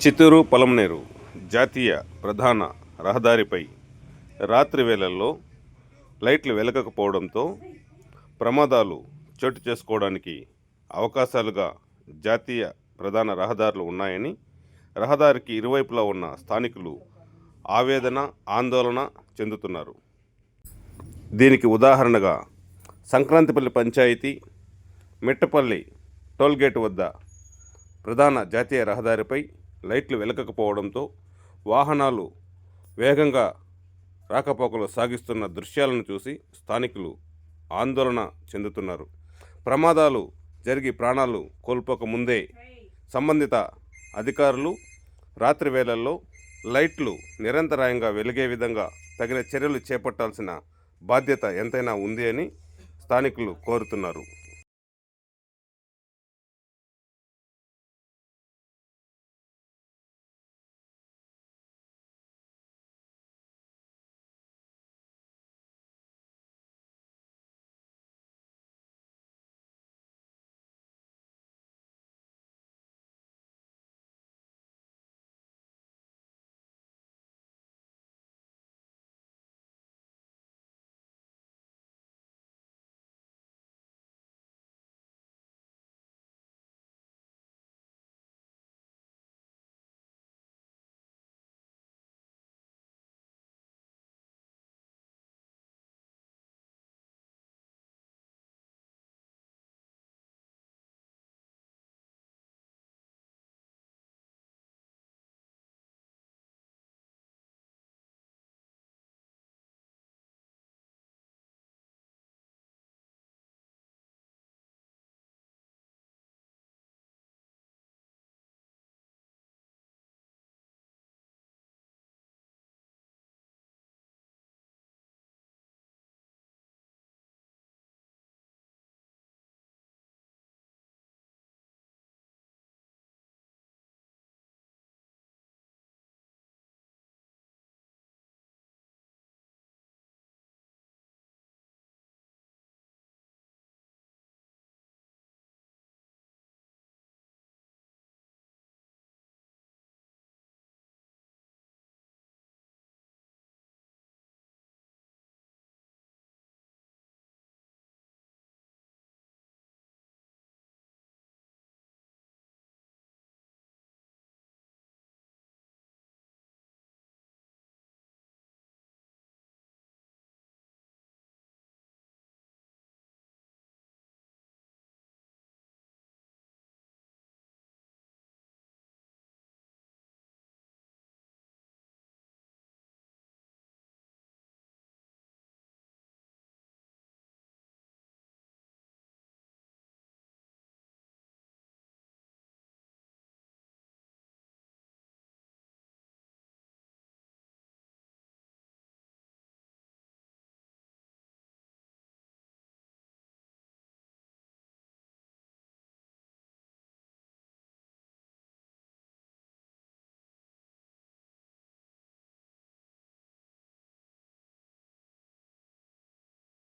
చిత్తూరు పొలంనేరు జాతీయ ప్రధాన రహదారిపై రాత్రి వేళల్లో లైట్లు వెలగకపోవడంతో ప్రమాదాలు చోటు చేసుకోవడానికి అవకాశాలుగా జాతీయ ప్రధాన రహదారులు ఉన్నాయని రహదారికి ఇరువైపులా ఉన్న స్థానికులు ఆవేదన ఆందోళన చెందుతున్నారు. దీనికి ఉదాహరణగా సంక్రాంతిపల్లి పంచాయతీ మిట్టపల్లి టోల్గేట్ వద్ద ప్రధాన జాతీయ రహదారిపై లైట్లు వెలగకపోవడంతో వాహనాలు వేగంగా రాకపోకలు సాగిస్తున్న దృశ్యాలను చూసి స్థానికులు ఆందోళన చెందుతున్నారు. ప్రమాదాలు జరిగి ప్రాణాలు కోల్పోక ముందే సంబంధిత అధికారులు రాత్రి వేళల్లో లైట్లు నిరంతరాయంగా వెలిగే విధంగా తగిన చర్యలు చేపట్టాల్సిన బాధ్యత ఎంతైనా ఉంది అని స్థానికులు కోరుతున్నారు.